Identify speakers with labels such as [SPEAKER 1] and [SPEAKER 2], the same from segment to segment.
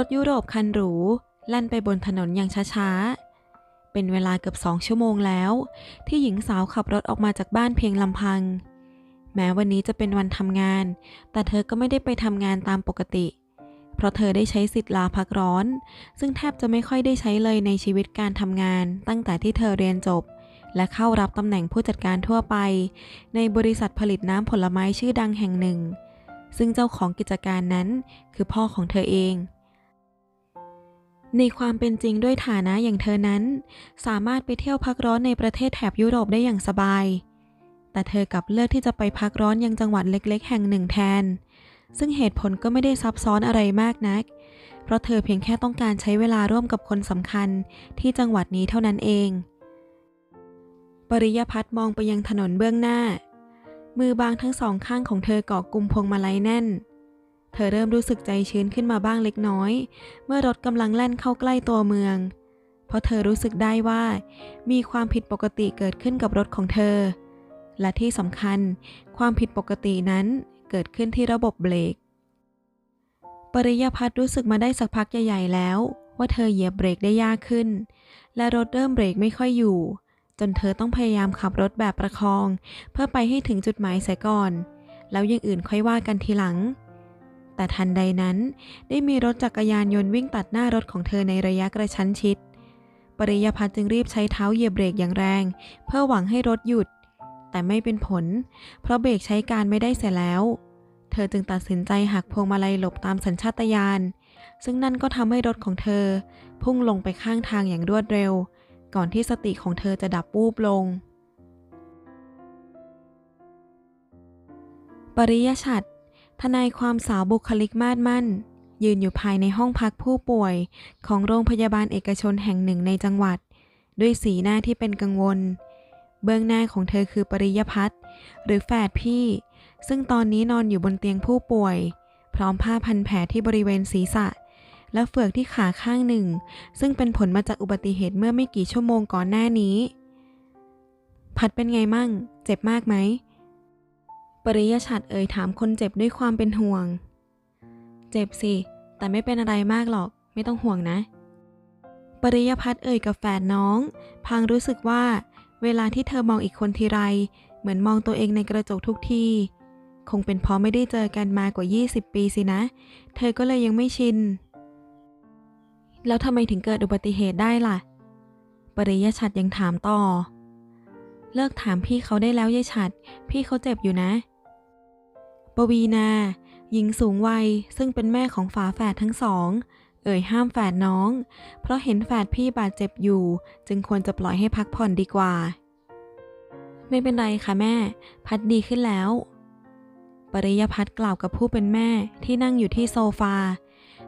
[SPEAKER 1] รถยุโรปคันหรูแล่นไปบนถนนอย่างช้าๆ เป็นเวลาเกือบสองชั่วโมงแล้ว ที่หญิงสาวขับรถออกมาจากบ้านเพียงลำพัง แม้วันนี้จะเป็นวันทำงาน แต่เธอก็ไม่ได้ไปทำงานตามปกติ เพราะเธอได้ใช้สิทธิ์ลาพักร้อน ซึ่งแทบจะไม่ค่อยได้ใช้เลยในชีวิตการทำงาน ตั้งแต่ที่เธอเรียนจบ และเข้ารับตำแหน่งผู้จัดการทั่วไป ในบริษัทผลิตน้ำผลไม้ชื่อดังแห่งหนึ่ง ซึ่งเจ้าของกิจการนั้นคือพ่อของเธอเอง ในความเป็นจริงด้วยฐานะอย่างเธอนั้น สามารถไปเที่ยวพักร้อนในประเทศแถบยุโรปได้อย่างสบาย แต่เธอกลับเลือกที่จะไปพักร้อนยังจังหวัดเล็ก ๆ แห่งหนึ่งแทน ซึ่งเหตุผลก็ไม่ได้ซับซ้อนอะไรมากนัก เพราะเธอเพียงแค่ต้องการใช้เวลาร่วมกับคนสำคัญที่จังหวัดนี้เท่านั้นเอง ปริยพัฒน์มองไปยังถนนเบื้องหน้า มือบางทั้งสองข้างของเธอเกาะกลุ่มพวงมาลัยแน่น เธอเริ่มรู้สึกใจชื้นขึ้นมาบ้างเล็กน้อย เมื่อรถกำลังแล่นเข้าใกล้ตัวเมือง เพราะเธอรู้สึกได้ว่า มีความผิดปกติเกิดขึ้นกับรถของเธอ และที่สำคัญ ความผิดปกตินั้นเกิดขึ้นที่ระบบเบรก ปริยพัฒน์รู้สึกมาได้สักพักใหญ่ๆแล้ว ว่าเธอเหยียบเบรกได้ยากขึ้น และรถเริ่มเบรกไม่ค่อยอยู่ จนเธอต้องพยายามขับรถแบบประคอง เพื่อไปให้ถึงจุดหมายเสียก่อน แล้วยังอื่นค่อยว่ากันทีหลัง แต่ทันใดนั้น ได้มีรถจักรยานยนต์วิ่งตัดหน้ารถของเธอในระยะกระชั้นชิด ปริยพัฒน์จึงรีบใช้เท้าเหยียบเบรกอย่างแรง เพื่อหวังให้รถหยุด แต่ไม่เป็นผล เพราะเบรกใช้การไม่ได้เสียแล้ว เธอจึงตัดสินใจหักพวงมาลัยหลบตามสัญชาตญาณ ซึ่งนั่นก็ทำให้รถของเธอ พุ่งลงไปข้างทางอย่างรวดเร็ว ก่อนที่สติของเธอจะดับวูบลง ปริยชัด ทนายความสาวบุคลิกมาดมั่น ยืนอยู่ภายในห้องพักผู้ป่วยของโรงพยาบาลเอกชนแห่งหนึ่งในจังหวัด ด้วยสีหน้าที่เป็นกังวล เบื้องหน้าของเธอคือปริยพัฒน์หรือแฝดพี่ ซึ่งตอนนี้นอนอยู่บนเตียงผู้ป่วย พร้อมผ้าพันแผลที่บริเวณศีรษะ และเฟือกที่ขาข้างหนึ่ง ซึ่งเป็นผลมาจากอุบัติเหตุเมื่อไม่กี่ชั่วโมงก่อนหน้านี้ พัดเป็นไงมั่ง เจ็บมากไหม ปริยชัดเอ่ยถามคนเจ็บด้วยความเป็นห่วง เจ็บสิ แต่ไม่เป็นอะไรมากหรอก ไม่ต้องห่วงนะ ปริยพัฒน์เอ่ยกับแฝดน้องพางรู้สึกว่า เวลาที่เธอมองอีกคนทีไร เหมือนมองตัวเองในกระจกทุกที คงเป็นเพราะไม่ได้เจอกันมากว่า 20 ปีสินะ เธอก็เลยยังไม่ชิน แล้วทำไมถึงเกิดอุบัติเหตุได้ล่ะ ปริยชัดยังถามต่อเลิกถามพี่เขาได้แล้วยายฉัด พี่เขาเจ็บอยู่นะ วีนา หญิงสูงวัยซึ่งเป็นแม่ของฝาแฝดทั้งสอง เอ่ยห้ามแฝดน้อง เพราะเห็นแฝดพี่บาดเจ็บอยู่ จึงควรจะปล่อยให้พักผ่อนดีกว่า ไม่เป็นไรค่ะแม่ พัดดีขึ้นแล้ว ปริยพัฒน์กล่าวกับผู้เป็นแม่ที่นั่งอยู่ที่โซฟา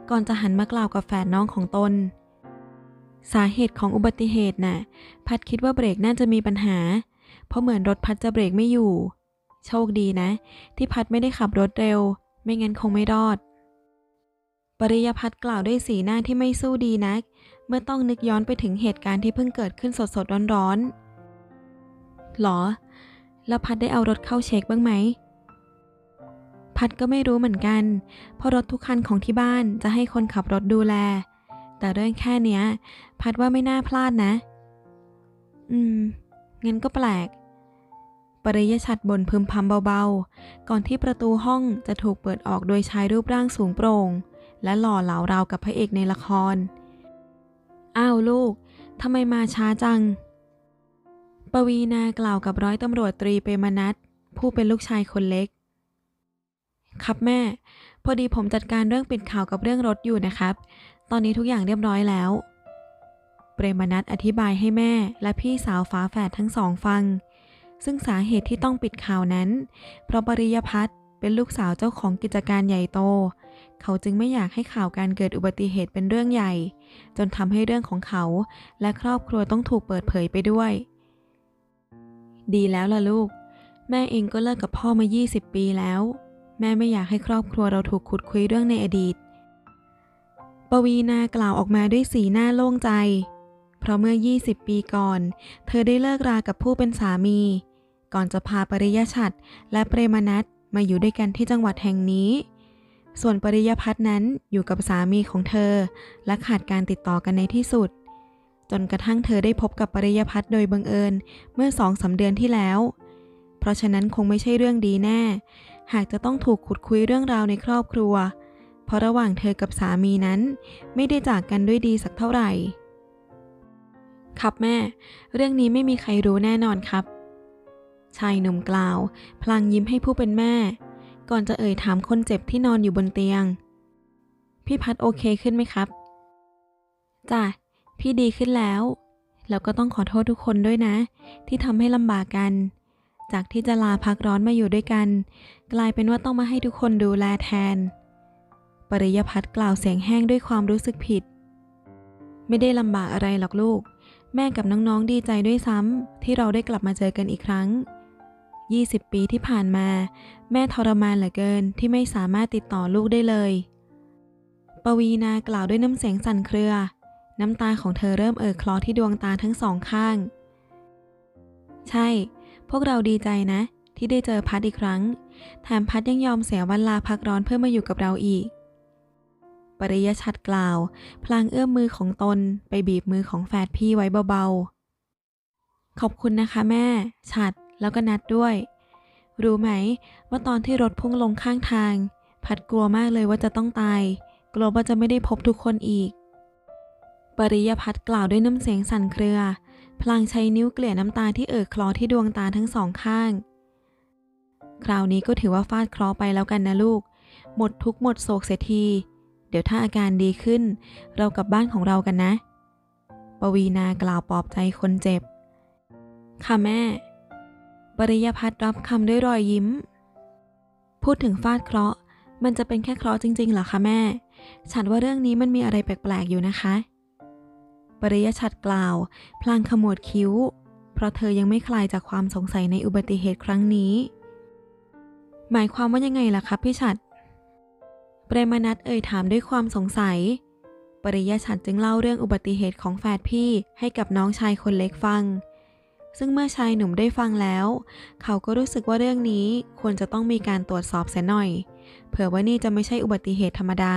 [SPEAKER 1] ก่อนจะหันมากล่าวกับแฝดน้องของตนสาเหตุของอุบัติเหตุน่ะ พัดคิดว่าเบรกน่าจะมีปัญหา เพราะเหมือนรถพัดจะเบรกไม่อยู่ โชคดีนะ ที่พัดไม่ได้ขับรถเร็ว ไม่งั้นคงไม่รอด ปริยพัฒน์กล่าวด้วยสีหน้าที่ไม่สู้ดีนัก เมื่อต้องนึกย้อนไปถึงเหตุการณ์ที่เพิ่งเกิดขึ้นสดๆร้อนๆหรอ แล้วพัดได้เอารถเข้าเช็คบ้างไหม พัดก็ไม่รู้เหมือนกัน เพราะรถทุกคันของที่บ้านจะให้คนขับรถดูแล แต่เรื่องแค่เนี้ย พัดว่าไม่น่าพลาดนะ อืมงั้นก็แปลก ปริยชัดบนพึมพำเบาๆ ก่อนที่ประตูห้องจะถูกเปิดออกโดยชายรูปร่างสูงโปร่ง และหล่อเหลาราวกับพระเอกในละคร อ้าวลูก ทำไมมาช้าจัง ปวีนากล่าวกับร้อยตำรวจตรีเปรมนัทผู้เป็นลูกชายคนเล็ก ครับแม่ พอดีผมจัดการเรื่องปิดข่าวกับเรื่องรถอยู่นะครับ ตอนนี้ทุกอย่างเรียบร้อยแล้ว เปรมนัทอธิบายให้แม่และพี่สาวฝาแฝดทั้งสองฟัง ซึ่งสาเหตุที่ต้องปิดข่าวนั้น เพราะปริยพัฒน์เป็นลูกสาวเจ้าของกิจการใหญ่โต เขาจึงไม่อยากให้ข่าวการเกิดอุบัติเหตุเป็นเรื่องใหญ่ จนทำให้เรื่องของเขาและครอบครัวต้องถูกเปิดเผยไปด้วย ดีแล้วล่ะลูก แม่เองก็เลิกกับพ่อมา 20 ปีแล้ว แม่ไม่อยากให้ครอบครัวเราถูกขุดคุยเรื่องในอดีตปวีนากล่าวออกมาด้วยสีหน้าโล่งใจ เพราะเมื่อ 20 ปีก่อน เธอได้เลิกรากับผู้เป็นสามี ก่อนจะพาปริยชัดและเปรมนัทมาอยู่ด้วยกันที่จังหวัดแห่งนี้ ส่วนปริยพัฒน์นั้นอยู่กับสามีของเธอ และขาดการติดต่อกันในที่สุด จนกระทั่งเธอได้พบกับปริยพัฒน์โดยบังเอิญเมื่อสองสาเดือนที่แล้ว เพราะฉะนั้นคงไม่ใช่เรื่องดีแน่ หากจะต้องถูกขุดคุยเรื่องราวในครอบครัว เพราะระหว่างเธอกับสามีนั้น ไม่ได้จากกันด้วยดีสักเท่าไหร่ ครับแม่ เรื่องนี้ไม่มีใครรู้แน่นอนครับ ชายหนุ่มกล่าว พลางยิ้มให้ผู้เป็นแม่ ก่อนจะเอ่ยถามคนเจ็บที่นอนอยู่บนเตียง พี่พัดโอเคขึ้นไหมครับ จ้ะ พี่ดีขึ้นแล้ว แล้วก็ต้องขอโทษทุกคนด้วยนะ ที่ทำให้ลำบากกัน จากที่จะลาพักร้อนมาอยู่ด้วยกัน กลายเป็นว่าต้องมาให้ทุกคนดูแลแทน ปริยพัฒน์กล่าวเสียงแห้งด้วยความรู้สึกผิด ไม่ได้ลำบากอะไรหรอกลูกแม่กับน้องๆดีใจด้วยซ้ำที่เราได้กลับมาเจอกันอีกครั้ง 20 ปีที่ผ่านมา แม่ทรมานเหลือเกินที่ไม่สามารถติดต่อลูกได้เลย ปวีนากล่าวด้วยน้ำเสียงสั่นเครือ น้ำตาของเธอเริ่มเอ่อคลอที่ดวงตาทั้งสองข้าง ใช่ พวกเราดีใจนะ ที่ได้เจอพัดอีกครั้ง แถมพัดยังยอมเสียวันลาพักร้อนเพื่อมาอยู่กับเราอีก ปริยชัดกล่าว พลางเอื้อมมือของตนไปบีบมือของแฝดพี่ไว้เบาๆขอบคุณนะคะแม่ ฉัด แล้วก็นัดด้วย รู้ไหมว่าตอนที่รถพุ่งลงข้างทาง พัดกลัวมากเลยว่าจะต้องตาย กลัวว่าจะไม่ได้พบทุกคนอีก ปริยพัฒกล่าวด้วยน้ำเสียงสั่นเครือ พลางใช้นิ้วเกลี่ยน้ำตาที่เอ่อคลอที่ดวงตาทั้งสองข้าง คราวนี้ก็ถือว่าฟาดเคราะห์ไปแล้วกันนะลูก หมดทุกหมดโศกเสียที เดี๋ยวถ้าอาการดีขึ้น เรากลับบ้านของเรากันนะ ปวีนากล่าวปลอบใจคนเจ็บ ค่ะแม่ ปริยพัฒน์รับคำด้วยรอยยิ้ม พูดถึงฟาดเคราะห์ มันจะเป็นแค่เคราะห์จริง ๆ เหรอคะแม่ ฉันว่าเรื่องนี้มันมีอะไรแปลก ๆ อยู่นะคะ ปริยชัดกล่าว พลางขมวดคิ้ว เพราะเธอยังไม่คลายจากความสงสัยในอุบัติเหตุครั้งนี้ หมายความว่ายังไงล่ะครับพี่ชัดเปรมนัทเอ่ยถามด้วยความสงสัย ปริยชัดจึงเล่าเรื่องอุบัติเหตุของแฝดพี่ให้กับน้องชายคนเล็กฟัง ซึ่งเมื่อชายหนุ่มได้ฟังแล้ว เขาก็รู้สึกว่าเรื่องนี้ควรจะต้องมีการตรวจสอบเสียหน่อย เผื่อว่านี่จะไม่ใช่อุบัติเหตุธรรมดา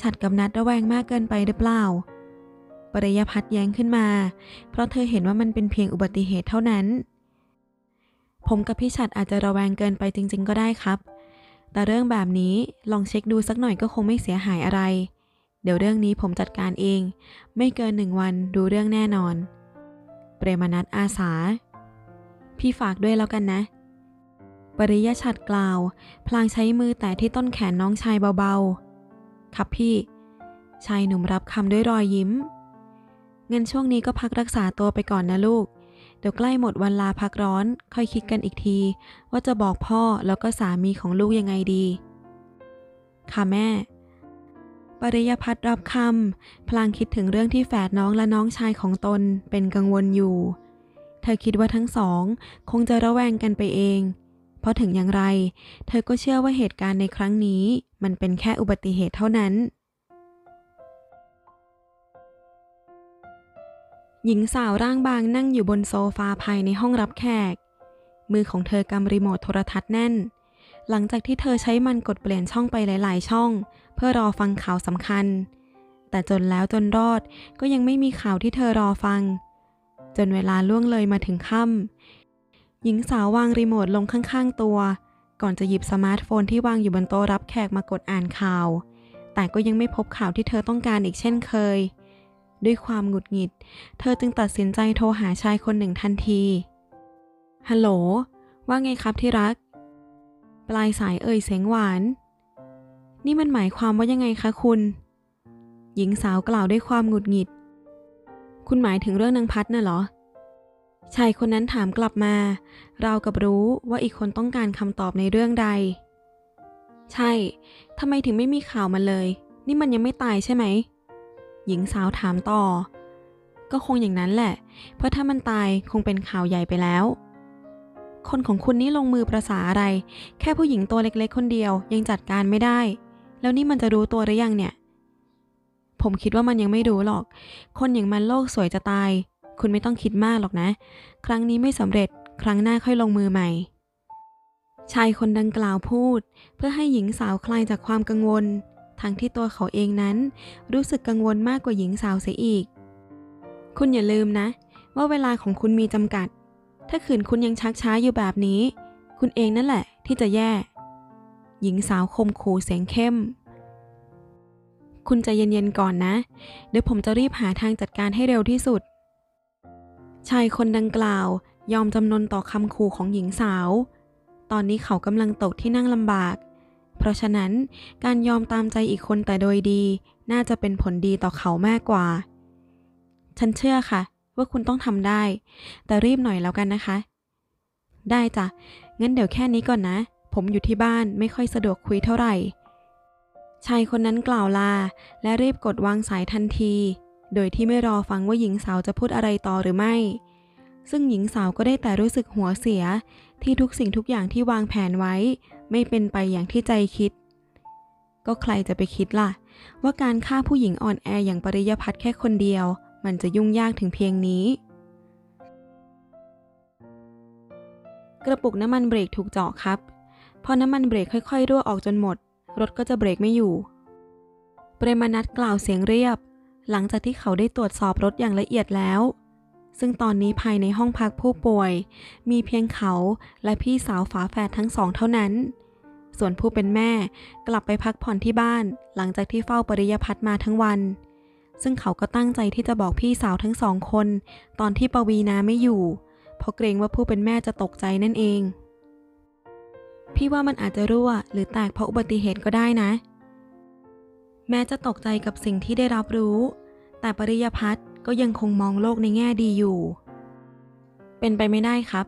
[SPEAKER 1] ฉัดกับนัดระแวงมากเกินไปหรือเปล่า ปริยพัฒน์แย้งขึ้นมา เพราะเธอเห็นว่ามันเป็นเพียงอุบัติเหตุเท่านั้น ผมกับพี่ฉัดอาจจะระแวงเกินไปจริง ๆ ก็ได้ครับ แต่เรื่องแบบนี้ลองเช็คดูสักหน่อยก็คงไม่เสียหายอะไร เดี๋ยวเรื่องนี้ผมจัดการเอง ไม่เกินหนึ่งวันดูเรื่องแน่นอน เปรมนัทอาสา พี่ฝากด้วยแล้วกันนะ ปริยชัดกล่าว พลางใช้มือแตะที่ต้นแขนน้องชายเบาๆ ครับพี่ ชายหนุ่มรับคำด้วยรอยยิ้ม เงินช่วงนี้ก็พักรักษาตัวไปก่อนนะลูก เดี๋ยวใกล้หมดวันลาพักร้อน ค่อยคิดกันอีกที ว่าจะบอกพ่อแล้วก็สามีของลูกยังไงดี ค่ะแม่ ปริยพัฒน์รับคำพลางคิดถึงเรื่องที่แฝดน้องและน้องชายของตนเป็นกังวลอยู่ เธอคิดว่าทั้งสอง คงจะระแวงกันไปเอง เพราะถึงอย่างไร เธอก็เชื่อว่าเหตุการณ์ในครั้งนี้ มันเป็นแค่อุบัติเหตุเท่านั้น หญิงสาวร่างบางนั่งอยู่บนโซฟาภายในห้องรับแขก มือของเธอกำรีโมทโทรทัศน์แน่น หลังจากที่เธอใช้มันกดเปลี่ยนช่องไปหลาย ๆ ช่อง เพื่อรอฟังข่าวสำคัญ แต่จนแล้วจนรอดก็ยังไม่มีข่าวที่เธอรอฟัง จนเวลาล่วงเลยมาถึงค่ำหญิงสาววางรีโมทลงข้าง ๆ ตัว ก่อนจะหยิบสมาร์ทโฟนที่วางอยู่บนโต๊ะรับแขกมากดอ่านข่าว แต่ก็ยังไม่พบข่าวที่เธอต้องการอีกเช่นเคย ด้วยความหงุดหงิด เธอจึงตัดสินใจโทรหาชายคนหนึ่งทันทีฮัลโหลว่าไงครับที่รัก ปลายสายเอ่ยเสียงหวาน นี่มันหมายความว่ายังไงคะคุณ หญิงสาวกล่าวด้วยความหงุดหงิด คุณหมายถึงเรื่องนางพัดน่ะเหรอ ชายคนนั้นถามกลับมา เรากับรู้ว่าอีกคนต้องการคำตอบในเรื่องใด ใช่ ทำไมถึงไม่มีข่าวมาเลย นี่มันยังไม่ตายใช่ไหม หญิงสาวถามต่อ ก็คงอย่างนั้นแหละ เพราะถ้ามันตายคงเป็นข่าวใหญ่ไปแล้ว คนของคุณนี่ลงมือประสาอะไร แค่ผู้หญิงตัวเล็กๆ คนเดียวยังจัดการไม่ได้ แล้วนี่มันจะรู้ตัวหรือยังเนี่ย ผมคิดว่ามันยังไม่รู้หรอก คนอย่างมันโลกสวยจะตาย คุณไม่ต้องคิดมากหรอกนะ ครั้งนี้ไม่สำเร็จ ครั้งหน้าค่อยลงมือใหม่ ชายคนดังกล่าวพูด เพื่อให้หญิงสาวคลายจากความกังวล ทั้งที่ตัวเขาเองนั้น รู้สึกกังวลมากกว่าหญิงสาวเสียอีก คุณอย่าลืมนะ ว่าเวลาของคุณมีจำกัด ถ้าขืนคุณยังชักช้าอยู่แบบนี้ คุณเองนั่นแหละที่จะแย่ หญิงสาวคมขู่เสียงเข้ม คุณใจเย็นๆก่อนนะ เดี๋ยวผมจะรีบหาทางจัดการให้เร็วที่สุด ชายคนดังกล่าวยอมจำนนต่อคำขู่ของหญิงสาว ตอนนี้เขากำลังตกที่นั่งลำบาก เพราะฉะนั้นการยอมตามใจอีกคนแต่โดยดี น่าจะเป็นผลดีต่อเขามากกว่า ฉันเชื่อค่ะ ว่าคุณต้องทำได้ แต่รีบหน่อยแล้วกันนะคะ ได้จ้ะ งั้นเดี๋ยวแค่นี้ก่อนนะ ผมอยู่ที่บ้านไม่ค่อยสะดวกคุยเท่าไหร่ ชายคนนั้นกล่าวลา และรีบกดวางสายทันที โดยที่ไม่รอฟังว่าหญิงสาวจะพูดอะไรต่อหรือไม่ ซึ่งหญิงสาวก็ได้แต่รู้สึกหัวเสีย ที่ทุกสิ่งทุกอย่างที่วางแผนไว้ ไม่เป็นไปอย่างที่ใจคิด ก็ใครจะไปคิดล่ะว่าการฆ่าผู้หญิงอ่อนแออย่างปริยพัฒน์แค่คนเดียว มันจะยุ่งยากถึงเพียงนี้ กระปุกน้ำมันเบรกถูกเจาะครับ พอน้ำมันเบรกค่อยๆรั่วออกจนหมด รถก็จะเบรกไม่อยู่ เปรมนัทกล่าวเสียงเรียบ หลังจากที่เขาได้ตรวจสอบรถอย่างละเอียดแล้ว ซึ่งตอนนี้ภายในห้องพักผู้ป่วย มีเพียงเขาและพี่สาวฝาแฝดทั้งสองเท่านั้นส่วนผู้เป็นแม่กลับไปพักผ่อนที่บ้าน หลังจากที่เฝ้าปริยพัฒน์มาทั้งวัน ซึ่งเขาก็ตั้งใจที่จะบอกพี่สาวทั้งสองคน ตอนที่ปวีนาไม่อยู่ เพราะเกรงว่าผู้เป็นแม่จะตกใจนั่นเอง พี่ว่ามันอาจจะรั่ว หรือแตกเพราะอุบัติเหตุก็ได้นะ แม้จะตกใจกับสิ่งที่ได้รับรู้ แต่ปริยพัฒน์ก็ยังคงมองโลกในแง่ดีอยู่ เป็นไปไม่ได้ครับ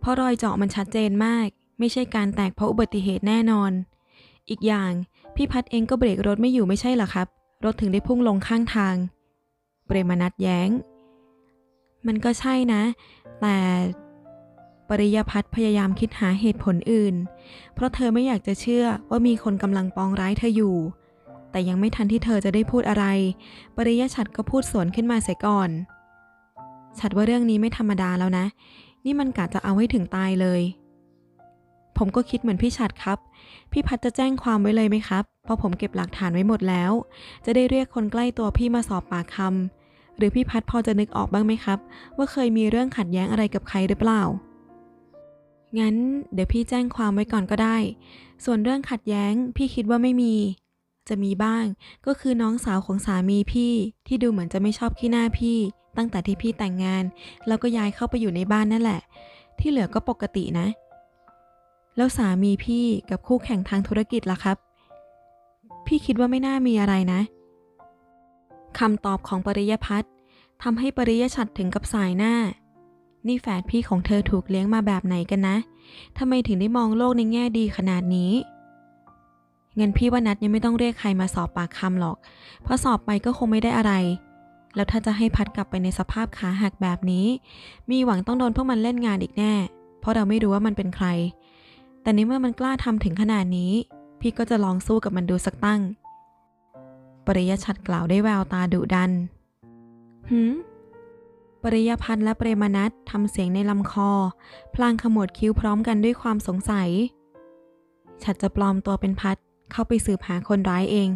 [SPEAKER 1] เพราะรอยเจาะมันชัดเจนมาก ไม่ใช่การแตกเพราะอุบัติเหตุแน่นอน อีกอย่างพี่พัดเองก็เบรกรถไม่อยู่ไม่ใช่หรอครับ รถถึงได้พุ่งลงข้างทาง เปรมนัทแย้ง มันก็ใช่นะ แต่ปริยพัฒน์พยายามคิดหาเหตุผลอื่น เพราะเธอไม่อยากจะเชื่อว่ามีคนกำลังปองร้ายเธออยู่ แต่ยังไม่ทันที่เธอจะได้พูดอะไร ปริยชัดก็พูดสวนขึ้นมาเสียก่อน ชัดว่าเรื่องนี้ไม่ธรรมดาแล้วนะ นี่มันกะจะเอาให้ถึงตายเลย ผมก็คิดเหมือนพี่ชัดครับ พี่พัดจะแจ้งความไว้เลยไหมครับ เพราะผมเก็บหลักฐานไว้หมดแล้ว จะได้เรียกคนใกล้ตัวพี่มาสอบปากคำหรือพี่พัดพอจะนึกออกบ้างไหมครับ ว่าเคยมีเรื่องขัดแย้งอะไรกับใครหรือเปล่า งั้น เดี๋ยวพี่แจ้งความไว้ก่อนก็ได้ ส่วนเรื่องขัดแย้งพี่คิดว่าไม่มี จะมีบ้าง ก็คือน้องสาวของสามีพี่ ที่ดูเหมือนจะไม่ชอบขี้หน้าพี่ ตั้งแต่ที่พี่แต่งงาน แล้วก็ย้ายเข้าไปอยู่ในบ้านนั่นแหละ ที่เหลือก็ปกตินะ แล้วสามีพี่กับคู่แข่งทางธุรกิจล่ะครับ พี่คิดว่าไม่น่ามีอะไรนะคำตอบของปริยพัฒน์ทำให้ปริยชัดถึงกับสายหน้า นี่แฝดพี่ของเธอถูกเลี้ยงมาแบบไหนกันนะทำไมถึงได้มองโลกในแง่ดีขนาดนี้เงั้นพี่ว่านัดยังไม่ต้องเรียกใครมาสอบปากคำหรอก เพราะสอบไปก็คงไม่ได้อะไร แล้วถ้าจะให้พัดกลับไปในสภาพขาหักแบบนี้ มีหวังต้องโดนพวกมันเล่นงานอีกแน่ เพราะเราไม่รู้ว่ามันเป็นใคร แต่ในเมื่อมันกล้าทำถึงขนาดนี้ พี่ก็จะลองสู้กับมันดูสักตั้ง ปริยชัดกล่าวได้แววตาดุดัน หืม ปริยพันธ์และเปรมนัททำเสียงในลำคอ พลางขมวดคิ้วพร้อมกันด้วยความสงสัย ฉัดจะปลอมตัวเป็นพัดเข้าไปสืบหาคนร้ายเอง